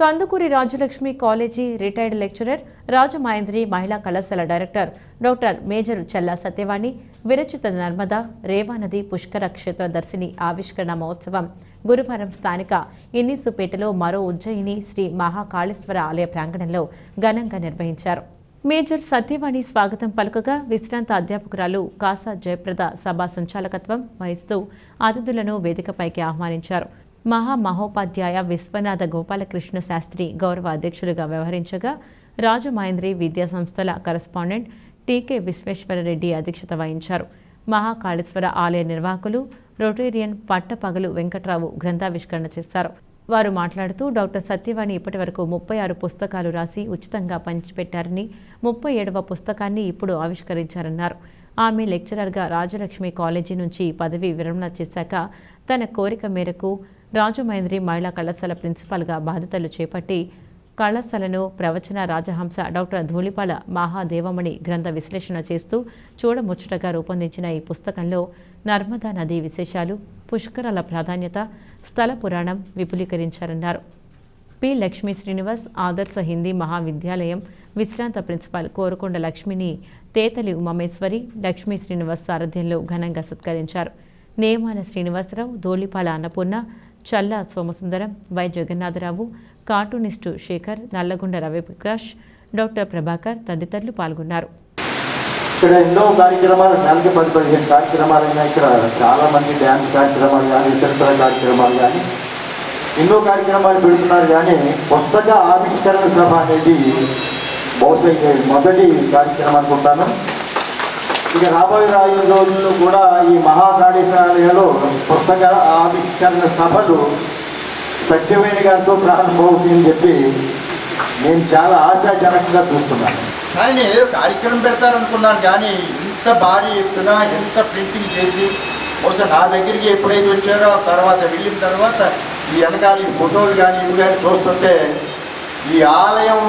Kandukuri Rajalakshmi college retired lecturer Rajahmundry మహిళా కళాశాల director doctor major Challa Satyavani విరచిత Narmada రేవానది పుష్కర క్షేత్ర దర్శిని ఆవిష్కరణ మహోత్సవం గురువారం స్థానిక ఇన్నిసుపేటలో మరో ఉజ్జయిని శ్రీ మహాకాళేశ్వర ఆలయ ప్రాంగణంలో ఘనంగా నిర్వహించారు. మేజర్ సత్యవాణి స్వాగతం పలుకగా విశ్రాంత అధ్యాపకురాలు కాసా జయప్రద సభా సంచాలకత్వం వహిస్తూ అతిథులను వేదికపైకి ఆహ్వానించారు. మహా మహోపాధ్యాయ విశ్వనాథ గోపాలకృష్ణ శాస్త్రి గౌరవ అధ్యక్షులుగా వ్యవహరించగా రాజమహేంద్రి విద్యా సంస్థల కరస్పాండెంట్ టీకే విశ్వేశ్వరరెడ్డి అధ్యక్షత వహించారు. మహాకాళేశ్వర ఆలయ నిర్వాహకులు రొటేరియన్ పట్టపగలు వెంకట్రావు గ్రంథావిష్కరణ చేశారు. వారు మాట్లాడుతూ డాక్టర్ సత్యవాణి ఇప్పటివరకు ముప్పై ఆరు పుస్తకాలు రాసి ఉచితంగా పంచిపెట్టారని ముప్పై ఏడవ పుస్తకాన్ని ఇప్పుడు ఆవిష్కరించారన్నారు. ఆమె లెక్చరర్గా రాజలక్ష్మి కాలేజీ నుంచి పదవి విరమణ చేశాక తన కోరిక మేరకు రాజమహేంద్రి మహిళా కళాశాల ప్రిన్సిపాల్గా బాధ్యతలు చేపట్టి కళాశాలను ప్రవచన రాజహంస డాక్టర్ ధూళిపాల మహాదేవమణి గ్రంథ విశ్లేషణ చేస్తూ చూడముచ్చటగా రూపొందించిన ఈ పుస్తకంలో నర్మదా నది విశేషాలు పుష్కరాల ప్రాధాన్యత స్థల పురాణం విపులీకరించారన్నారు. పి. లక్ష్మీ శ్రీనివాస్ ఆదర్శ హిందీ మహావిద్యాలయం విశ్రాంత ప్రిన్సిపాల్ కోరుకొండ లక్ష్మిని తేతలి ఉమామేశ్వరి లక్ష్మీ శ్రీనివాస్ సారథ్యంలో ఘనంగా సత్కరించారు. Nemala Srinivasarao Dhulipala Annapurna Challa Somasundaram Y. Jagannatharao cartoonist Sekhar Nalgonda Raviprakash doctor Prabhakar తదితరులు పాల్గొన్నారు. ఇక్కడ ఎన్నో కార్యక్రమాలు నెలకి పది పదిహేను కార్యక్రమాలు అయినా ఇక్కడ చాలా మంది డ్యాన్స్ కార్యక్రమాలు కానీ ఇతరతర కార్యక్రమాలు కానీ ఎన్నో కార్యక్రమాలు పెడుతున్నారు కానీ పుస్తక ఆవిష్కరణ సభ అనేది బహుశా మొదటి కార్యక్రమం అనుకుంటాను ఇక రాబోయే రాయు రోజుల్లో కూడా ఈ మహాకాళేశ్వరాలయంలో పుస్తక ఆవిష్కరణ సభలు సత్యమైన గారితో ప్రారంభమవుతుందని చెప్పి నేను చాలా ఆశాజనకంగా చూస్తున్నాను. కానీ నేను ఏదో కార్యక్రమం పెడతారనుకున్నాను కానీ ఇంత భారీ ఎత్తున ఎంత ప్రింటింగ్ చేసి బహుశా నా దగ్గరికి ఎప్పుడైతే వచ్చారో ఆ తర్వాత వెళ్ళిన తర్వాత ఈ వెనకాల ఈ ఫోటోలు కానీ ఇవి కానీ చూస్తుంటే ఈ ఆలయం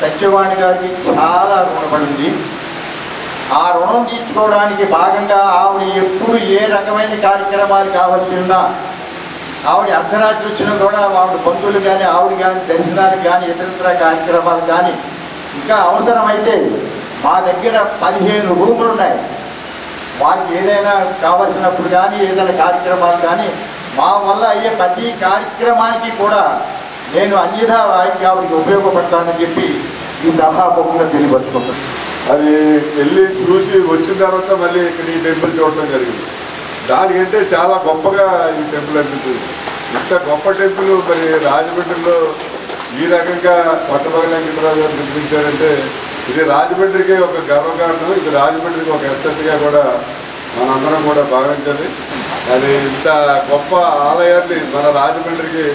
సత్యవాణి గారికి చాలా రుణపడింది ఆ రుణం తీర్చుకోవడానికి భాగంగా ఆవిడ ఎప్పుడు ఏ రకమైన కార్యక్రమాలు కావాల్సిందా ఆవిడ అర్ధరాత్రి వచ్చినా కూడా ఆవిడ బంధువులు కానీ ఆవిడ కానీ దర్శనాలకు కానీ ఇతరత్ర కార్యక్రమాలు కానీ ఇంకా అవసరమైతే మా దగ్గర పదిహేను రూములు ఉన్నాయి. వారికి ఏదైనా కావాల్సినప్పుడు కానీ ఏదైనా కార్యక్రమాలు కానీ మా వల్ల అయ్యే ప్రతి కార్యక్రమానికి కూడా నేను అన్యథా వారికి ఆవిడకి ఉపయోగపడతానని చెప్పి ఈ సభాముఖంగా తెలియపరుచుకుంటాను అది వెళ్ళి చూసి వచ్చిన తర్వాత మళ్ళీ ఇక్కడ ఈ టెంపుల్ చూడటం జరిగింది. దానికంటే చాలా గొప్పగా ఈ టెంపుల్ అనిపిస్తుంది. ఇంత గొప్ప టెంపుల్ మరి రాజమండ్రిలో ఈ రకంగా పట్టపగల వెంకటరాజు గారు నిర్మించారంటే ఇది రాజమండ్రికి ఒక గర్వకారణం. ఇది రాజమండ్రికి ఒక ఎస్టెట్గా కూడా మనందరం కూడా భావించాలి. అది ఇంత గొప్ప ఆలయాన్ని మన రాజమండ్రికి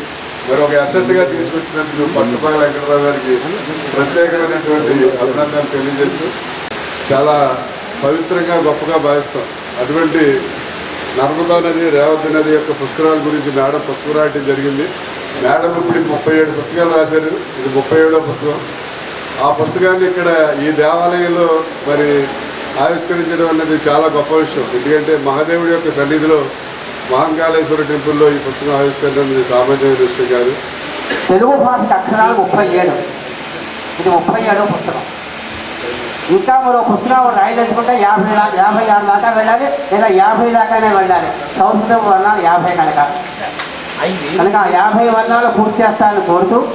మరి ఒక అసెట్గా తీసుకొచ్చినందుకు పట్టుపగల వెంకటరావు గారికి ప్రత్యేకమైనటువంటి అభినందనలు తెలియజేస్తూ చాలా పవిత్రంగా గొప్పగా భావిస్తాం. అటువంటి నర్మదా నది రేవతి నది యొక్క పుస్తకాల గురించి మేడం పుస్తకం రాయటం జరిగింది. మేడం ఇప్పుడు ముప్పై ఏడు పుస్తకాలు రాశారు. ఇది ముప్పై ఏడో పుస్తకం. ఆ పుస్తకాన్ని ఇక్కడ ఈ దేవాలయంలో మరి ఆవిష్కరించడం అనేది చాలా గొప్ప విషయం. ఎందుకంటే మహాదేవుడి యొక్క సన్నిధిలో మహంకాళేశ్వర టెంపుల్లో ఈ పుస్తకం ఆవిష్కరణ సామాన్యమైన విషయం కాదు తెలుగు భాషకి అక్షరాలు ముప్పై ఏడు. ఇది ముప్పై ఏడో పుస్తకం. ఇంకా మరో పుస్తకం రాయదలుచుకుంటే యాభై యాభై ఆరు దాకా వెళ్ళాలి లేదా యాభై దాకానే వెళ్ళాలి. సంస్కృతం వర్ణాలు యాభై కనుక. కనుక ఆ యాభై వర్ణాలు పూర్తి చేస్తానని కోరుతూ